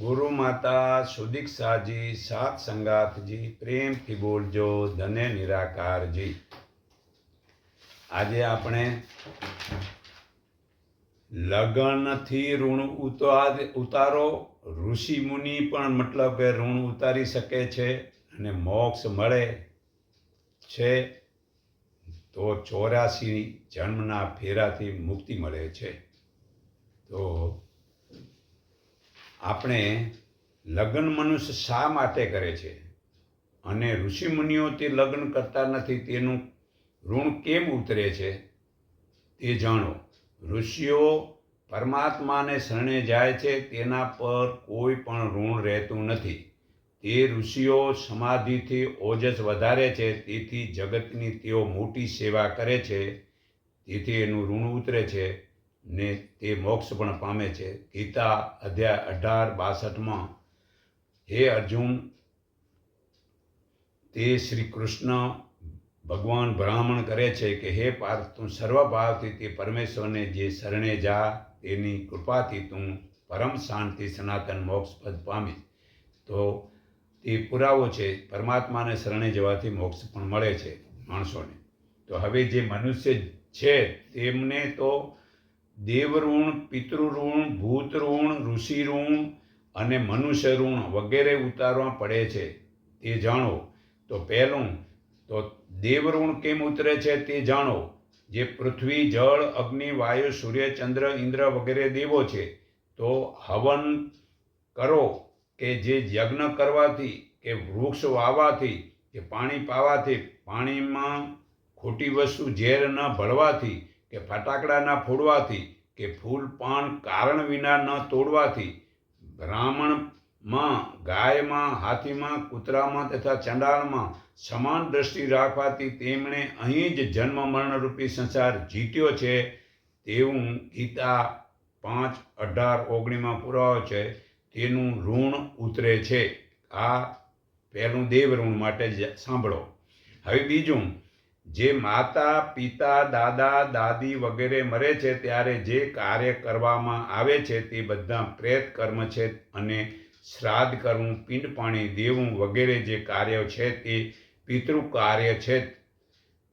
ગુરુ માતા, સુદીક્ષાજી, સાત સંગાથજી, પ્રેમથી બોલજો ધને નિરાકારજી. આજે આપણે લગ્નથી ઋણ ઉતાર, ઉતારો. ઋષિ મુનિ પણ મતલબ કે ઋણ ઉતારી શકે છે અને મોક્ષ મળે છે. તો ચોર્યાસી જન્મના ફેરાથી મુક્તિ મળે છે. તો આપણે લગ્ન મનુષ્ય શા માટે કરે છે? અને ઋષિમુનિઓ તે લગ્ન કરતા નથી, તેનું ઋણ કેમ ઉતરે છે? તે જાણો. ઋષિઓ પરમાત્માને શરણે જાય છે, તેના પર કોઈ પણ ઋણ રહેતું નથી. તે ઋષિઓ સમાધિથી ઓજસ વધારે છે, તેથી જગતની તેઓ મોટી સેવા કરે છે, તેથી એનું ઋણ ઉતરે છે. ને તે મોક્ષ પણ પામે છે. ગીતા અધ્યાય અઢાર બાસઠમાં, હે અર્જુન, તે શ્રી કૃષ્ણ ભગવાન બ્રાહ્મણ કરે છે કે હે પાર્થ, તું સર્વભાવથી તે પરમેશ્વરને જે શરણે જા, તેની કૃપાથી તું પરમ શાંતિ, સનાતન, મોક્ષ પદ પામી તો તે પુરાવો છે, પરમાત્માને શરણે જવાથી મોક્ષ પણ મળે છે માણસોને. તો હવે જે મનુષ્ય છે, તેમને તો દેવ ઋણ ભૂતઋણ, ઋષિઋણ અને મનુષ્ય ઋણ વગેરે ઉતારવા પડે છે. તે જાણો. તો પહેલું, તો દેવ ઋણ કેમ ઉતરે છે તે જાણો. જે પૃથ્વી, જળ, અગ્નિ, વાયુ, સૂર્ય, ચંદ્ર, ઇન્દ્ર વગેરે દેવો છે. તો હવન કરો કે જે યજ્ઞ કરવાથી કે વૃક્ષ વાવવાથી કે પાણી પાવાથી, પાણીમાં ખોટી વસ્તુ ઝેર ન ભળવાથી કે ફટાકડાના ફોડવાથી કે ફૂલ પાન કારણ વિના ન તોડવાથી બ્રાહ્મણમાં, ગાયમાં, હાથીમાં, કૂતરામાં તથા ચંડાળમાં સમાન દ્રષ્ટિ રાખવાથી તેમણે અહીં જ જન્મ મરણરૂપી સંસાર જીત્યો છે તેવું ગીતા પાંચ અઢાર ઓગણીમાં પુરાવો છે. તેનું ઋણ ઉતરે છે. આ પહેલું દેવ ઋણ માટે જ સાંભળો. હવે બીજું જે માતા, પિતા, દાદા, દાદી વગેરે મરે છે ત્યારે જે કાર્ય કરવામાં આવે છે તે બધા પ્રેત કર્મ છે અને શ્રાદ્ધ કરવું, પિંડ પાણી દેવું વગેરે જે કાર્યો છે તે પિતૃ કાર્ય છે.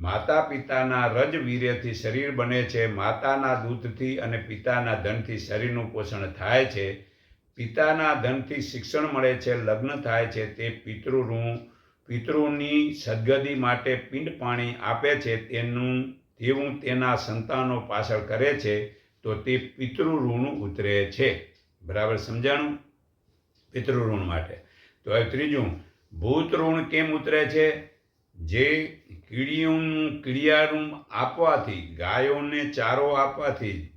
માતા પિતાના રજ વીર્યથી શરીર બને છે, માતાના દૂધથી અને પિતાના ધનથી શરીરનું પોષણ થાય છે. પિતાના ધનથી શિક્ષણ મળે છે, લગ્ન થાય છે તે પિતૃ ઋણ પિતૃની સદગતિ માટે પિંડ પાણી આપે છે, તેનું, તેવું તેના સંતાનો પાછળ કરે છે, તો તે પિતૃઋણ ઉતરે છે. બરાબર સમજાણું? પિતૃઋણ માટે. તો હવે ત્રીજું ભૂત ઋણ કેમ ઉતરે છે? જે કીડીઓનું કીડિયાનું આપવાથી, ગાયોને ચારો આપવાથી,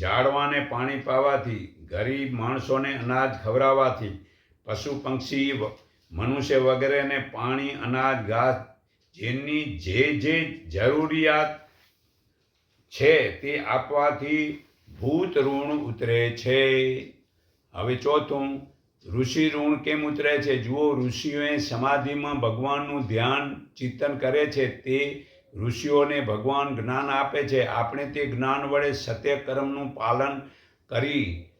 ઝાડવાને પાણી પાવાથી, ગરીબ માણસોને અનાજ ખવડાવવાથી, પશુ પક્ષી મનુષ્ય વગેરેને પાણી, અનાજ, ઘાસ, જેની જે જે જરૂરિયાત છે તે આપવાથી ભૂત ઋણ ઉતરે છે. હવે ચોથું, ઋષિ ઋણ કેમ ઉતરે છે? જુઓ, ઋષિઓએ સમાધિમાં ભગવાનનું ધ્યાન, ચિંતન કરે છે. તે ઋષિઓને ભગવાન જ્ઞાન આપે છે. આપણે તે જ્ઞાન વડે સત્ય કર્મનું પાલન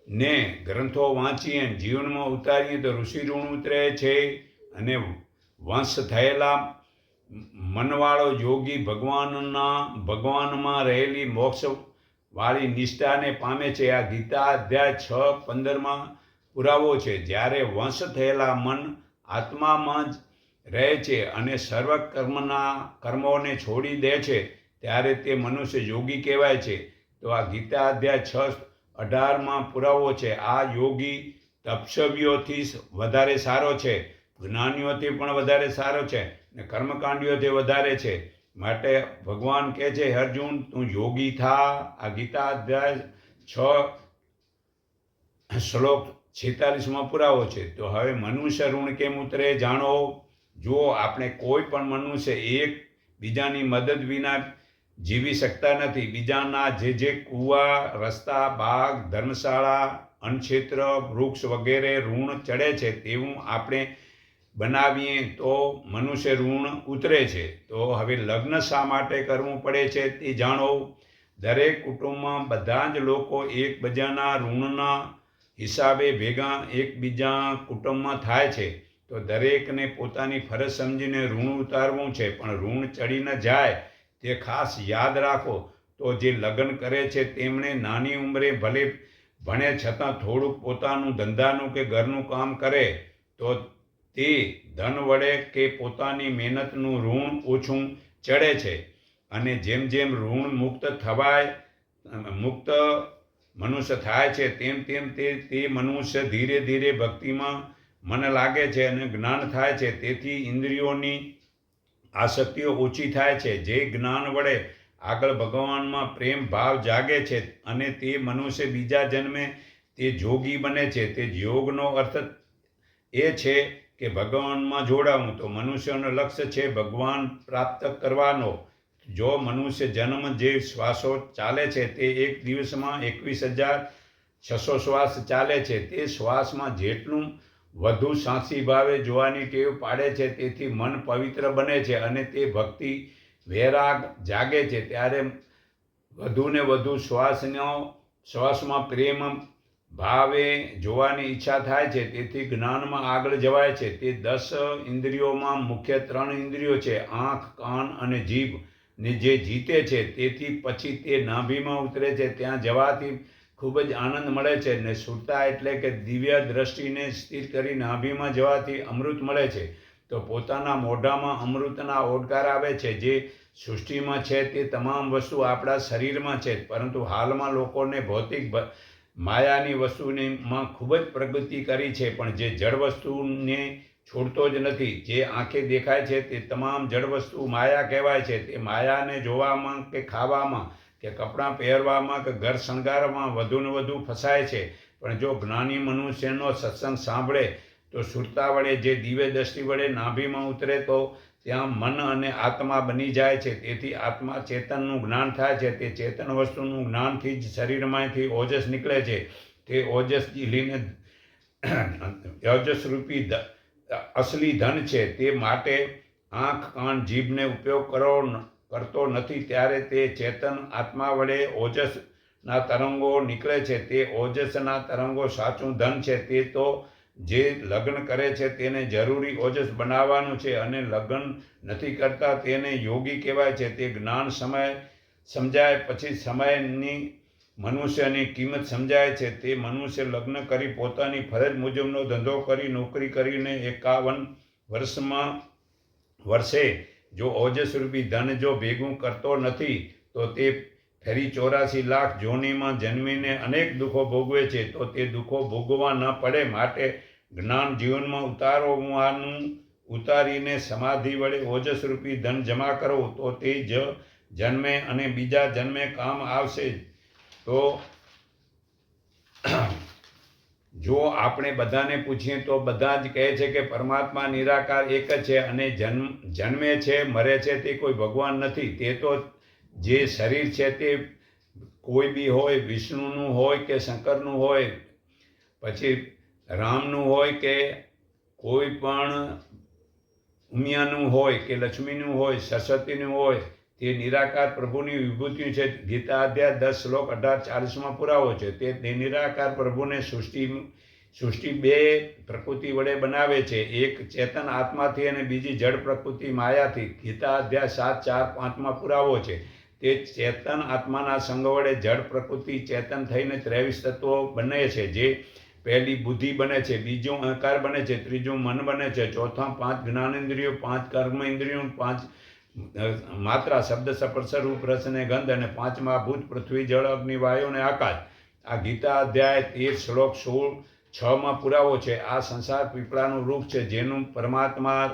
કરીને ગ્રંથો વાંચીએ જીવનમાં ઉતારીએ તો ઋષિ ઋણ ઉતરે છે અને વંશ થયેલા મનવાળો યોગી ભગવાનના, ભગવાનમાં રહેલી મોક્ષ વાળી નિષ્ઠાને પામે છે. આ ગીતા અધ્યાય છ, પંદરમાં પુરાવો છે. જ્યારે વંશ થયેલા મન આત્મામાં જ રહે છે અને સર્વ કર્મના કર્મોને છોડી દે છે, ત્યારે તે મનુષ્ય યોગી કહેવાય છે. તો આ ગીતા અધ્યાય છ અઢારમાં પુરાવો છે. આ યોગી તપસવીઓથી વધારે સારો છે. જ્ઞાનીઓથી પણ વધારે સારો છે ને કર્મકાંડીઓથી વધારે છે. માટે ભગવાન કહે છે, અર્જુન, તું યોગી થા. આ ગીતા અધ્યાય છ શ્લોક છેતાલીસમાં પુરાવો છે. તો હવે મનુષ્ય ઋણ કેમ ઉતરે જાણો? જો આપણે કોઈ પણ મનુષ્ય એક બીજાની મદદ વિના જીવી શકતા નથી. બીજાના જે જે કૂવા, રસ્તા, બાગ, ધર્મશાળા, અન્નક્ષેત્ર, વૃક્ષ વગેરે ઋણ ચડે છે તેવું આપણે બનાવીએ તો મનુષ્ય ઋણ ઉતરે છે. તો હવે લગ્ન શા માટે કરવું પડે છે તે જાણો. દરેક કુટુંબમાં બધા જ લોકો એકબીજાના ઋણના હિસાબે ભેગા એકબીજા કુટુંબમાં થાય છે. તો દરેકને પોતાની ફરજ સમજીને ઋણ ઉતારવું છે. પણ ઋણ ચડી ન જાય. તે ખાસ યાદ રાખો, તો જે લગ્ન કરે છે તેમણે નાની ઉંમરે ભલે ભણે છતાં થોડુંક પોતાનું ધંધાનું કે ઘરનું કામ કરે, તો તે ધન વડે કે પોતાની મહેનતનું ઋણ ઓછું ચડે છે. અને જેમ જેમ ઋણ મુક્ત થવાય, મુક્ત મનુષ્ય થાય છે, તેમ તેમ તે તે મનુષ્ય ધીરે ધીરે ભક્તિમાં મને લાગે છે અને જ્ઞાન થાય છે. તેથી ઇન્દ્રિયોની આસક્તિઓ ઓછી થાય છે. જે જ્ઞાન વડે આગળ ભગવાનમાં પ્રેમ ભાવ જાગે છે અને તે મનુષ્ય બીજા જન્મે તે જોગી બને છે. તે યોગનો અર્થ એ છે કે ભગવાનમાં જોડાવું તો મનુષ્યનો લક્ષ્ય છે ભગવાન પ્રાપ્ત કરવાનો. જો મનુષ્ય જન્મ જે શ્વાસો ચાલે છે તે એક દિવસમાં એકવીસ હજાર છસો શ્વાસ ચાલે છે. તે શ્વાસમાં જેટલું વધુ સાંસી ભાવે જોવાની ટેવ પાડે છે, તેથી મન પવિત્ર બને છે અને તે ભક્તિ વૈરાગ જાગે છે. ત્યારે વધુ ને વધુ શ્વાસનો, શ્વાસમાં પ્રેમ ભાવે જોવાની ઈચ્છા થાય છે, તેથી જ્ઞાનમાં આગળ જવાય છે. તે દસ ઇન્દ્રિયોમાં મુખ્ય ત્રણ ઇન્દ્રિયો છે, આંખ, કાન અને જીભ ને જે જીતે છે, તેથી પછી તે નાભીમાં ઉતરે છે. ત્યાં જવાથી ખૂબ જ આનંદ મળે છે ને સુરતા એટલે કે દિવ્ય દ્રષ્ટિને સ્થિર કરી નાભીમાં જવાથી અમૃત મળે છે. તો પોતાના મોઢામાં અમૃતના ઓડકાર આવે છે. જે સૃષ્ટિમાં છે તે તમામ વસ્તુ આપણા શરીરમાં છે. પરંતુ હાલમાં લોકોને ભૌતિક માયાની વસ્તુનીમાં ખૂબ જ પ્રગતિ કરી છે. પણ જે જળ વસ્તુને છોડતો જ નથી. જે આંખે દેખાય છે તે તમામ જળ વસ્તુ માયા કહેવાય છે. તે માયાને જોવામાં કે ખાવામાં કે કપડાં પહેરવામાં કે ઘર શણગારવામાં વધુ ને વધુ ફસાય છે. પણ જો જ્ઞાની મનુષ્યનો સત્સંગ સાંભળે, તો સુરતા વડે જે દિવ્ય દ્રષ્ટિ વડે નાભીમાં ઉતરે, તો ત્યાં મન અને આત્મા બની જાય છે. તેથી આત્મા ચેતનનું જ્ઞાન થાય છે. તે ચેતન વસ્તુનું જ્ઞાનથી જ શરીરમાંથી ઓજસ નીકળે છે. તે ઓજસ લઈને ઓજસરૂપી અસલી ધન છે. તે માટે આંખ, કાન, જીભને ઉપયોગ કરો કરતો નથી, ત્યારે તે ચેતન આત્મા વડે ઓજસના તરંગો નીકળે છે. તે ઓજસના તરંગો સાચું ધન છે. તે તો જે લગ્ન કરે છે તેને જરૂરી ઓજસ બનાવવાનું છે અને લગ્ન નથી કરતા તેને યોગી કહેવાય છે. તે જ્ઞાન સમય સમજાય, પછી સમયની મનુષ્યની કિંમત સમજાય છે. તે મનુષ્ય લગ્ન કરી પોતાની ફરજ મુજબનો ધંધો કરી, નોકરી કરીને એકાવન વર્ષમાં વર્ષે જો ઓજસરૂપી ધન જો ભેગું કરતો નથી, તો તે ફરી ચોરાસી લાખ જોનીમાં જન્મીને અનેક દુઃખો ભોગવે છે. તો તે દુઃખો ભોગવવા ન પડે. માટે જ્ઞાન જીવનમાં ઉતારવાનું, ઉતારીને સમાધિ વડે ઓજસરૂપી ધન જમા કરો. તો તે જ જન્મે અને બીજા જન્મે કામ આવશે. તો જો આપણે બધાને પૂછીએ તો બધા જ કહે છે કે પરમાત્મા નિરાકાર એક જ છે અને જન્મ, જન્મે છે, મરે છે તે કોઈ ભગવાન નથી. તે તો જે શરીર છે તે કોઈ બી હોય, વિષ્ણુનું હોય કે શંકરનું હોય, પછી રામનું હોય કે કોઈ પણ ઉમિયાનું હોય કે લક્ષ્મીનું હોય, સરસ્વતીનું હોય તે નિરાકાર પ્રભુની વિભૂતિ છે. ગીતા અધ્યાય દસ શ્લોક અઢાર ચાલીસમાં પુરાવો છે. તે તે નિરાકાર પ્રભુને સૃષ્ટિ સૃષ્ટિ બે પ્રકૃતિ વડે બનાવે છે. એક ચેતન આત્માથી અને બીજી જડ પ્રકૃતિ માયાથી. ગીતા અધ્યાય સાત, ચાર, પાંચમાં પુરાવો છે. તે ચેતન આત્માના સંગ વડે જડ પ્રકૃતિ ચેતન થઈને ત્રેવીસ તત્વો બને છે. જે પહેલી બુદ્ધિ બને છે, બીજું અહંકાર બને છે, ત્રીજું મન બને છે, ચોથા પાંચ જ્ઞાનેન્દ્રિયો, પાંચ કર્મ ઇન્દ્રિયો પાંચ માત્રા શબ્દ સપર્શ રૂપ રસને ગંધ અને પાંચમા ભૂત પૃથ્વી જળ અગ્નિ વાયુ અને આકાશ. આ ગીતા અધ્યાય તેર, શ્લોક સોળ, છમાં પુરાવો છે. આ સંસાર પીપળાનું રૂપ છે, જેનું પરમાત્મા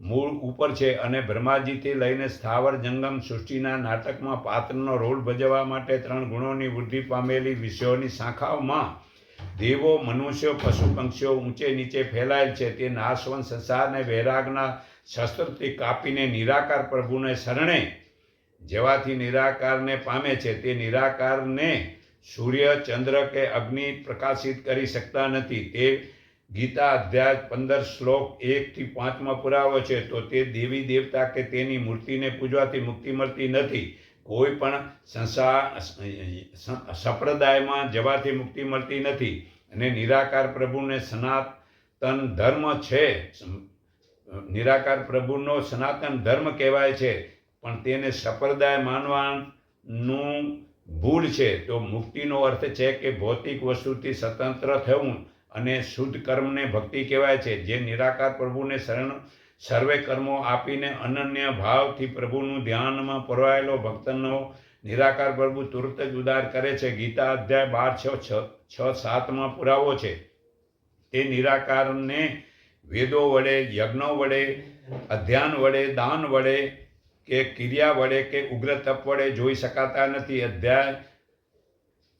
મૂળ ઉપર છે અને બ્રહ્માજીથી લઈને સ્થાવર જંગમ સૃષ્ટિના નાટકમાં પાત્રનો રોલ ભજવવા માટે ત્રણ ગુણોની વૃદ્ધિ પામેલી વિષયોની શાખાઓમાં દેવો, મનુષ્યો, પશુ, પંક્ષીઓ ઊંચે નીચે ફેલાયેલ છે. તે નાશવંત સંસારને વૈરાગના શસ્ત્રથી કાપીને નિરાકાર પ્રભુને શરણે, જેવાથી નિરાકારને પામે છે, તે નિરાકારને સૂર્ય, ચંદ્ર કે અગ્નિ પ્રકાશિત કરી શકતા નથી. તે ગીતા અધ્યાય પંદર શ્લોક એકથી પાંચમાં પુરાવો છે, તો તે દેવી દેવતા કે તેની મૂર્તિને પૂજવાથી મુક્તિ મળતી નથી. કોઈ પણ સંસાર, સંપ્રદાયમાં જવાથી મુક્તિ મળતી નથી. અને નિરાકાર પ્રભુને સનાતન ધર્મ છે નિરાકાર પ્રભુનો સનાતન ધર્મ કહેવાય છે, પણ તેને સંપ્રદાય માનવાનું ભૂલ છે. તો મુક્તિનો અર્થ છે કે ભૌતિક વસ્તુથી સ્વતંત્ર થવું અને શુદ્ધ કર્મને ભક્તિ કહેવાય છે. જે નિરાકાર પ્રભુને શરણ સર્વે કર્મો આપીને અનન્ય ભાવથી પ્રભુનું ધ્યાનમાં પરવાયેલો ભક્તનો નિરાકાર પ્રભુ તુરત જ ઉદાર કરે છે. ગીતા અધ્યાય બાર છ છ, સાતમાં પુરાવો છે. તે નિરાકારને વેદો વડે, યજ્ઞો વડે, અધ્યાન વડે, દાન વડે કે ક્રિયા વડે કે ઉગ્ર તપ વડે જોઈ શકાતા નથી. અધ્યાય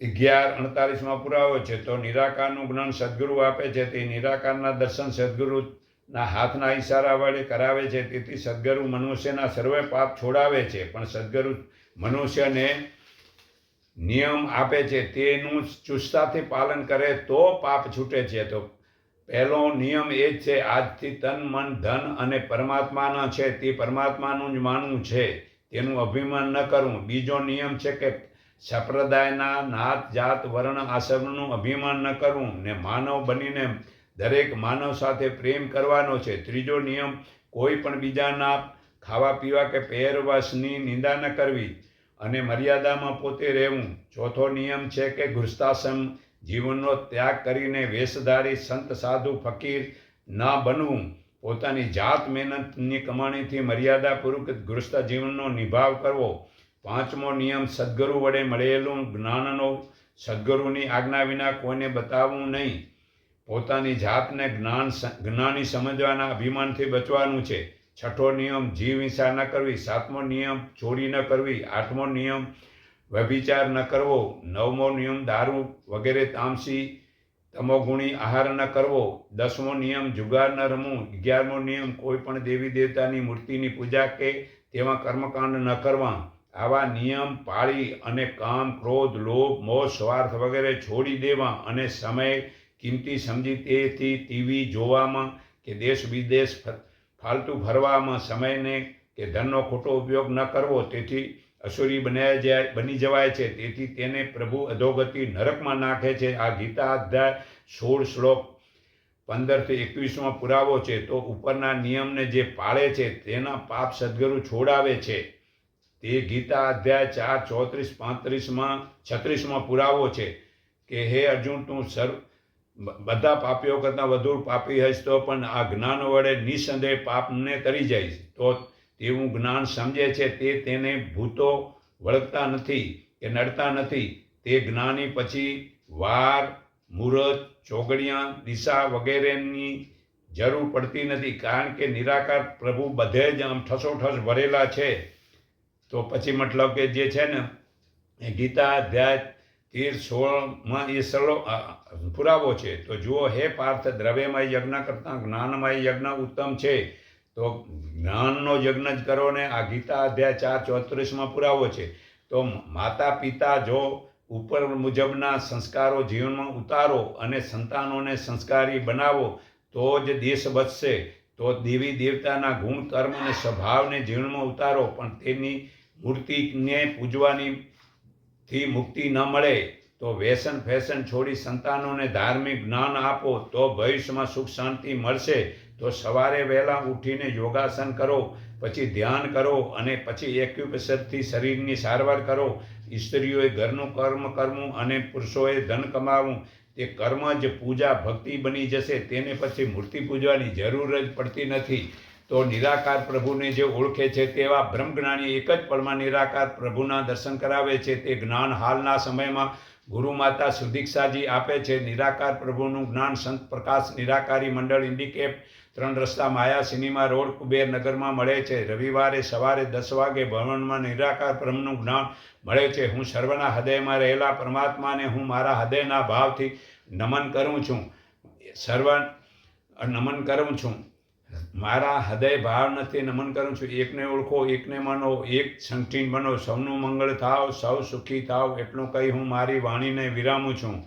અગિયાર અડતાલીસમાં પુરાવો છે. તો નિરાકારનું જ્ઞાન સદગુરુ આપે છે. તે નિરાકારના દર્શન સદગુરુના હાથના ઈશારા વડે કરાવે છે. તેથી સદગુરુ મનુષ્યના સર્વે પાપ છોડાવે છે. પણ સદગુરુ મનુષ્યને નિયમ આપે છે. તેનું ચુસ્તતાથી પાલન કરે તો પાપ છૂટે છે. તો પહેલો નિયમ એ જ છે, આજથી તન, મન, ધન અને પરમાત્માના છે, તે પરમાત્માનું જ માનવું છે, તેનું અભિમાન ન કરવું. બીજો નિયમ છે કે સંપ્રદાયના નાત, જાત, વર્ણ આશ્રમનું અભિમાન ન કરવું ને માનવ બનીને દરેક માનવ સાથે પ્રેમ કરવાનો છે. ત્રીજો નિયમ, કોઈ પણ બીજાના ખાવા પીવા કે પહેરવાશની નિંદા ન કરવી અને મર્યાદામાં પોતે રહેવું. ચોથો નિયમ છે કે ગૃહસ્થાશ્રમ જીવનનો ત્યાગ કરીને વેશધારી સંત સાધુ ફકીર ના બનવું, પોતાની જાત મહેનતની કમાણીથી મર્યાદાપૂર્વક ગૃહસ્થ જીવનનો નિભાવ કરવો, પાંચમો નિયમ સદગુરુ વડે મળેલું જ્ઞાનનો સદગુરુની આજ્ઞા વિના કોઈને બતાવવું નહીં. પોતાની જાતને જ્ઞાન જ્ઞાની સમજવાના અભિમાનથી બચવાનું છે. છઠ્ઠો નિયમ જીવ હિંસા ન કરવી, સાતમો નિયમ ચોરી ન કરવી, આઠમો નિયમ વ્યભિચાર ન કરવો, નવમો નિયમ દારૂ વગેરે તામસી, તમોગુણી આહાર ન કરવો, દસમો નિયમ જુગાર ન રમવું, અગિયારમો નિયમ કોઈ પણ દેવી દેવતાની મૂર્તિની પૂજા કે તેમાં કર્મકાંડ ન કરવા. આવા નિયમ પાળી અને કામ, ક્રોધ, લોભ, મોહ, સ્વાર્થ વગેરે છોડી દેવા અને સમય, કિંમતી સમજી તેથી ટીવી જોવામાં કે દેશ વિદેશ ફાલતું ફરવામાં સમયને કે ધનનો ખોટો ઉપયોગ ન કરવો, તેથી અસુરી બનાય જાય, બની જવાય છે. તેથી તેને પ્રભુ અધોગતિ નરકમાં નાખે છે. આ ગીતા અધ્યાય સોળ શ્લોક પંદરથી એકવીસમાં પુરાવો છે. તો ઉપરના નિયમને જે પાળે છે, તેના પાપ સદગુરુ છોડાવે છે. તે ગીતા અધ્યાય ચાર, ચોત્રીસ, પાંત્રીસમાં, છત્રીસમાં પુરાવો છે કે, હે અર્જુન, તું સર્વ બધા પાપીઓ કરતાં વધુ પાપી હશ તો પણ આ જ્ઞાન વડે નિસંદેહ પાપને તરી જઈશ. તો તેવું જ્ઞાન સમજે છે તે તેને ભૂતો વળગતા નથી કે નડતા નથી. તે જ્ઞાની પછી વાર, મુહૂર્ત, ચોગડિયા, દિશા વગેરેની જરૂર પડતી નથી. કારણ કે નિરાકાર પ્રભુ બધે જ આમ ઠસોઠસ ભરેલા છે. તો પછી મતલબ કે જે છે ને, એ ગીતા અધ્યાય તેર સોળમાં એ સલો પુરાવો છે. તો જુઓ, હે પાર્થ, દ્રવ્યમય યજ્ઞ કરતાં જ્ઞાનમય યજ્ઞ ઉત્તમ છે. તો જ્ઞાનનો યજ્ઞ જ કરો ને આ ગીતા અધ્યાય ચાર ચોત્રીસમાં પુરાવો છે. તો માતા પિતા જો ઉપર મુજબના સંસ્કારો જીવનમાં ઉતારો અને સંતાનોને સંસ્કારી બનાવો, તો જ દેશ બચશે. તો દેવી દેવતાના ગુણ, કર્મ અને સ્વભાવને જીવનમાં ઉતારો, પણ તેની મૂર્તિને પૂજવાની થી મુક્તિ ન મળે. તો વ્યસન ફેશન છોડી સંતાનોને ધાર્મિક જ્ઞાન આપો, તો ભવિષ્યમાં સુખ શાંતિ મળશે. તો સવારે વહેલા ઉઠીને યોગાસન કરો, પછી ધ્યાન કરો અને પછી એક્યુપ્રેશરથી શરીરની સારવાર કરો. સ્ત્રીઓએ ઘરનું કર્મ કરવું અને પુરુષોએ ધન કમાવવું. તે કર્મ જ પૂજા ભક્તિ બની જશે, તેને પછી મૂર્તિ પૂજવાની જરૂર જ પડતી નથી. તો નિરાકાર પ્રભુને જે ઓળખે છે તેવા બ્રહ્મજ્ઞાની એક જ પળમાં નિરાકાર પ્રભુના દર્શન કરાવે છે. તે જ્ઞાન હાલના સમયમાં ગુરુ માતા સુદીક્ષાજી આપે છે, નિરાકાર પ્રભુનું જ્ઞાન સંત પ્રકાશ નિરાકારી મંડળ ઇન્ડિકેપ ત્રણ રસ્તા માયા સિનેમા રોડ કુબેર નગરમાં મળે છે. રવિવારે સવારે દસ વાગે ભવનમાં નિરાકાર બ્રહ્મનું જ્ઞાન મળે છે. હું સર્વના હૃદયમાં રહેલા પરમાત્માને હું મારા હૃદયના ભાવથી નમન કરું છું. સર્વ નમન કરું છું. મારા હૃદય ભાવનાથી નમન કરું છું, એકને ઓળખો, એકને માનો, એક સંકટીન બનો, સૌનું મંગળ થાવ, સૌ સુખી થાવ, એટલું કહી હું મારી વાણીને વિરામું છું.